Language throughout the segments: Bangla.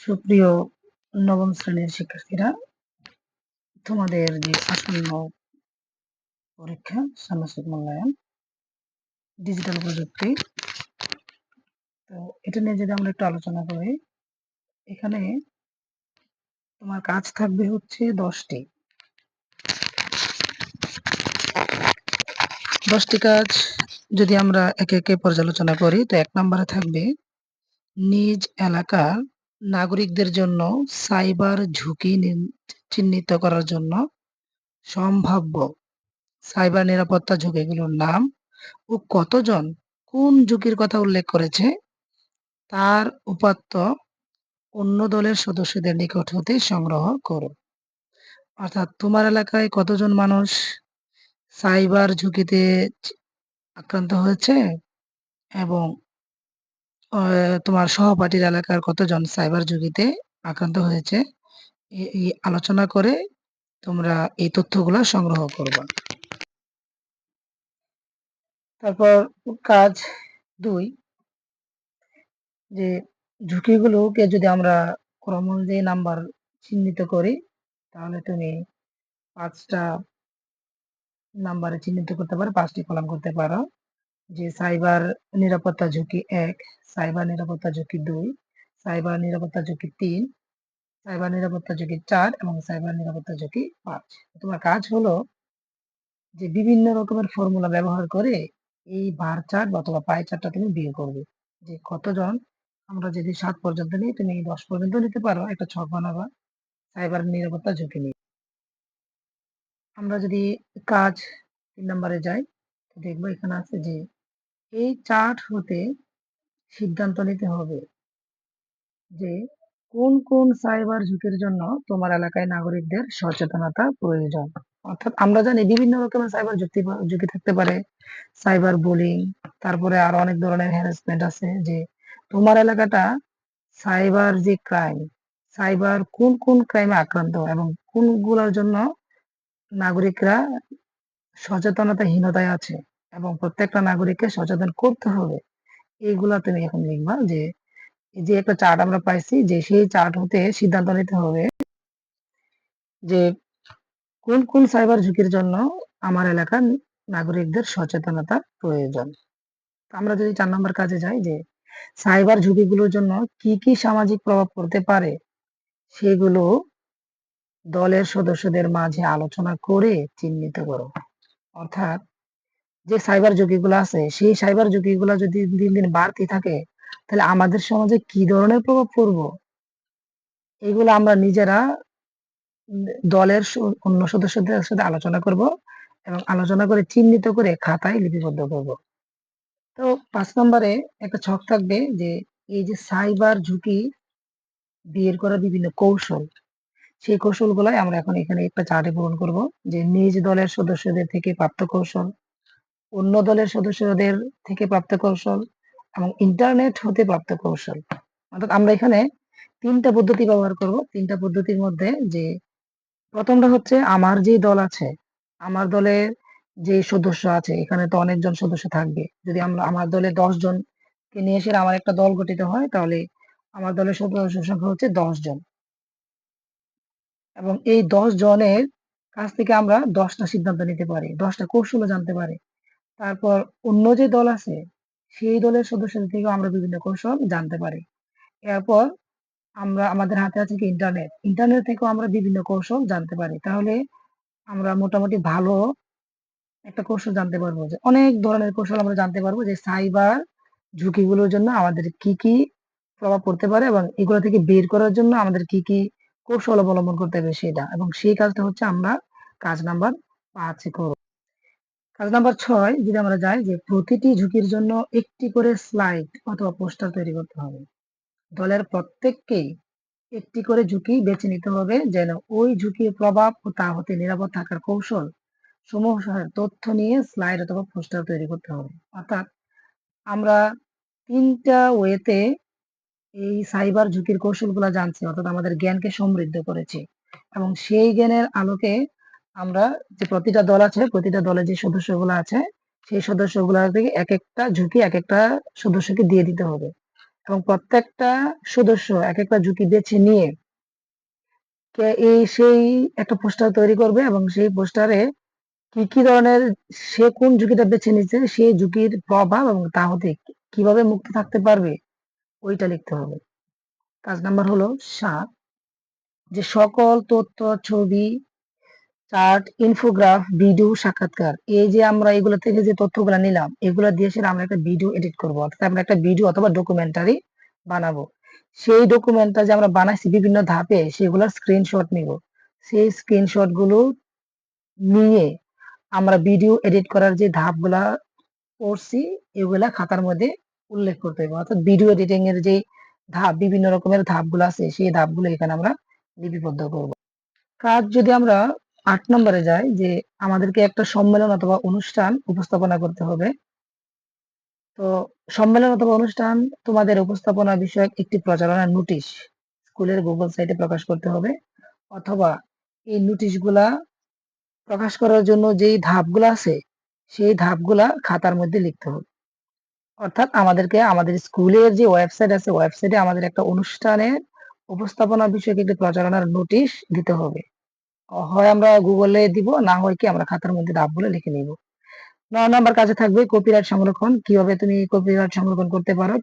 সুপ্রিয় নবম শ্রেণির শিক্ষার্থীরা, তোমাদের যে আসন্ন পরীক্ষা সামাজিক মূল্যায়ন ডিজিটাল প্রযুক্তি, তো এটা নিয়ে যদি আমরা একটু আলোচনা করি, এখানে তোমার কাজ থাকবে হচ্ছে দশটি। দশটি কাজ যদি আমরা একে একে পর্যালোচনা করি, তো এক নম্বরে থাকবে নিজ এলাকার নাগরিকদের জন্য সাইবার ঝুঁকি চিহ্নিত করার জন্য সম্ভাব্য সাইবার নিরাপত্তা ঝুঁকিগুলোর নাম ও কতজন কোন ঝুঁকির কথা উল্লেখ করেছে তার উপাত্ত অন্য দলের সদস্যদের নিকট হতে সংগ্রহ করো। অর্থাৎ তোমার এলাকায় কতজন মানুষ সাইবার ঝুঁকিতে আক্রান্ত হয়েছে এবং তোমার সহপাঠীর এলাকার কতজন সাইবার ঝুঁকিতে আক্রান্ত হয়েছে? এই আলোচনা করে তোমরা এই তথ্যগুলো সংগ্রহ করবা। তারপর কাজ দুই, যে ঝুঁকিগুলোকে যদি আমরা ক্রম অনুযায়ী নাম্বার চিহ্নিত করি, তাহলে তুমি পাঁচটা নাম্বারে চিহ্নিত করতে পারো, পাঁচটি কলাম করতে পারো। যে সাইবার নিরাপত্তা ঝুঁকি এক, সাইবার নিরাপত্তা ঝুঁকি দুই, সাইবার নিরাপত্তা ঝুঁকি তিন, সাইবার নিরাপত্তা ঝুঁকি চার এবং সাইবার নিরাপত্তা ঝুঁকি পাঁচ। তোমার কাজ হলো যে বিভিন্ন রকমের ফর্মুলা ব্যবহার করে এই বার চার্ট অথবা পাই চার্টটা তুমি বিয়ে করবে। যে কতজন, আমরা যদি সাত পর্যন্ত নিই, তুমি দশ পর্যন্ত নিতে পারো, একটা ছক বানাবা, সাইবার নিরাপত্তা ঝুঁকি নিয়ে। আমরা যদি কাজ তিন নম্বরে যাই দেখব এখানে আছে যে এই চার্ট হতে সিদ্ধান্ত নিতে হবে যে কোন কোন সাইবার ঝুঁকির জন্য তোমার এলাকায় নাগরিকদের সচেতনতা প্রয়োজন। অর্থাৎ আমরা জানি বিভিন্ন রকমের সাইবার ঝুঁকি ঝুঁকি থাকতে পারে। সাইবার বুলিং তারপরে আরও অনেক ধরনের হ্যারাসমেন্ট আছে যে তোমার এলাকাটা সাইবার যে ক্রাইম সাইবার কোন কোন ক্রাইমে আক্রান্ত এবং কোনগুলোর জন্য নাগরিকরা সচেতনতাহীনতায় আছে। এবং প্রত্যেকটা নাগরিককে সচেতন করতে হবে। এইগুলা তুমি এখন লিখবা যে যে একটা চার্ট আমরা পাইছি যে সেই চার্ট হতে সিদ্ধান্ত নিতে হবে যে কোন কোন সাইবার ঝুঁকির জন্য আমার এলাকার নাগরিকদের সচেতনতা প্রয়োজন। আমরা যদি চার নম্বর কাজে যাই যে সাইবার ঝুঁকিগুলোর জন্য কি কি সামাজিক প্রভাব পড়তে পারে সেগুলো দলের সদস্যদের মাঝে আলোচনা করে চিহ্নিত করো। অর্থাৎ যে সাইবার ঝুঁকিগুলো আছে, সেই সাইবার ঝুঁকিগুলো যদি দিন দিন বাড়তে থাকে, তাহলে আমাদের সমাজে কি ধরনের প্রভাব পড়ব? এগুলো আমরা নিজেরা দলের অন্য সদস্যদের সাথে আলোচনা করব এবং আলোচনা করে চিহ্নিত করে খাতায় লিপিবদ্ধ করব। তো পাঁচ নম্বরে একটা ছক থাকবে যে, এই যে সাইবার ঝুঁকি বের করার বিভিন্ন কৌশল, সেই কৌশলগুলাই আমরা এখন এখানে একটা চার্টে পূরণ করব যে নিজ দলের সদস্যদের থেকে প্রাপ্ত কৌশল অন্য দলের সদস্যদের থেকে প্রাপ্ত কৌশল এবং ইন্টারনেট হতে প্রাপ্ত কৌশল। অর্থাৎ আমরা এখানে তিনটা পদ্ধতি ব্যবহার করব। তিনটা পদ্ধতির মধ্যে যে প্রথমটা হচ্ছে আমার যে দল আছে, আমার দলে যে সদস্য আছে, এখানে তো অনেকজন সদস্য থাকবে। যদি আমরা আমার দলে দশ জনকে নিয়ে এসে আমার একটা দল গঠিত হয়, তাহলে আমার দলের সদস্য সংখ্যা হচ্ছে দশ জন এবং এই দশ জনের কাছ থেকে আমরা দশটা সিদ্ধান্ত নিতে পারি, দশটা কৌশলও জানতে পারি। তারপর অন্য যে দল আছে, সেই দলের সদস্যদের থেকেও আমরা বিভিন্ন কৌশল জানতে পারি। এরপর আমরা, আমাদের হাতে আছে কি ইন্টারনেট ইন্টারনেট থেকেও আমরা বিভিন্ন কৌশল জানতে পারি। তাহলে আমরা মোটামুটি ভালো একটা কৌশল জানতে পারব যে, অনেক ধরনের কৌশল আমরা জানতে পারব যে সাইবার ঝুঁকিগুলোর জন্য আমাদের কি কি প্রভাব পড়তে পারে এবং এগুলো থেকে বের করার জন্য আমাদের কি কি কৌশল অবলম্বন করতে হবে সেটা। এবং সেই কাজটা হচ্ছে আমরা কাজ নাম্বার পাঁচে করব। কাজ নাম্বার ছয়, যদি আমরা যাই যে প্রতিটি ঝুঁকির জন্য একটি করে স্লাইড অথবা পোস্টার তৈরি করতে হবে। দলের প্রত্যেককেই একটি করে ঝুঁকি বেছে নিতে হবে যেন ওই ঝুঁকির প্রভাব ও তা হতে নিরাপদ থাকার কৌশল সমূহ তথ্য নিয়ে স্লাইড অথবা পোস্টার তৈরি করতে হবে। অর্থাৎ আমরা তিনটা ওয়েতে এই সাইবার ঝুঁকির কৌশলগুলো জানছি, অর্থাৎ আমাদের জ্ঞানকে সমৃদ্ধ করেছে এবং সেই জ্ঞানের আলোকে আমরা যে প্রতিটা দল আছে প্রতিটা দলে যে সদস্যগুলো আছে সেই সদস্যগুলো থেকে এক একটা ঝুঁকি এক একটা সদস্যকে দিয়ে দিতে হবে এবং প্রত্যেকটা সদস্য এক একটা ঝুঁকি বেছে নিয়ে এই সেই একটা পোস্টার তৈরি করবে এবং সেই পোস্টারে কি, কি ধরনের সে কোন ঝুঁকিটা বেছে নিচ্ছে সেই ঝুঁকির প্রভাব এবং তা হতে কীভাবে মুক্ত থাকতে পারবে ওইটা লিখতে হবে। কাজ নাম্বার হলো ৭ যে সকল তথ্য, ছবি, চার্ট, ইনফোগ্রাফ, ভিডিও, সাক্ষাৎকার এই যে আমরা এগুলো থেকে যে তথ্যগুলা নিলাম এগুলা দিয়ে সেটা আমরা একটা ভিডিও এডিট করব। অর্থাৎ আমরা একটা ভিডিও অথবা ডকুমেন্টারি বানাবো। সেই ডকুমেন্টটা যে আমরা বানাইছি বিভিন্ন ধাপে সেগুলোর স্ক্রিনশট নিব। সেই স্ক্রিনশটগুলো নিয়ে আমরা ভিডিও এডিট করার যে ধাপগুলা পড়ছি এগুলা খাতার মধ্যে উল্লেখ করতে হবে। অর্থাৎ ভিডিও এডিটিং এর যে ধাপ বিভিন্ন রকমের ধাপগুলো আছে সেই ধাপগুলো এখানে আমরা লিপিবদ্ধ করব। কাজ যদি আমরা ৮ নম্বরে যায় যে আমাদেরকে একটা সম্মেলন অথবা অনুষ্ঠান উপস্থাপনা করতে হবে। তো সম্মেলন অথবা অনুষ্ঠান তোমাদের উপস্থাপনা বিষয়ক একটি প্রচারণা নোটিশ স্কুলের গুগল সাইটে প্রকাশ করতে হবে অথবা এই নোটিশগুলা প্রকাশ করার জন্য যেই ধাপগুলা আছে, সেই ধাপগুলা খাতার মধ্যে লিখতে হবে। অর্থাৎ আমাদেরকে আমাদের স্কুলের যে ওয়েবসাইট আছে, ওয়েবসাইটে আমাদের একটা অনুষ্ঠানের উপস্থাপনা বিষয়ক একটি প্রচারণার নোটিশ দিতে হবে। হয় আমরা গুগলে দিব না হয় কি আমরা খাতার মধ্যে ধাপগুলো লিখে নিব। ৯ নাম্বার কাজে থাকবে কপিরাইট সংরক্ষণ। কীভাবে তুমি কপিরাইট সংরক্ষণ করতে পারো?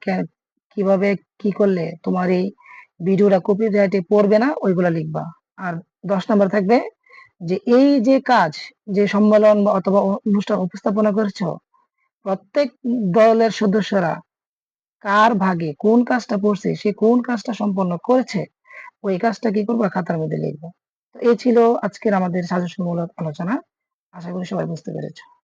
কীভাবে কি করলে তোমার এই ভিডিওটা কপিরাইটে পড়বে না ওইগুলা লিখবা। আর ১০ নাম্বার থাকবে যে এই যে কাজ যে সম্মেলন অথবা অনুষ্ঠান উপস্থাপনা করেছ, প্রত্যেক দলের সদস্যরা কার ভাগে কোন কাজটা করছে, সে কোন কাজটা সম্পন্ন করেছে, ওই কাজটা কি করবা খাতার মধ্যে লিখবা। এই ছিল আজকের আমাদের সাজেশনমূলক আলোচনা। আশা করি সবাই বুঝতে পেরেছ।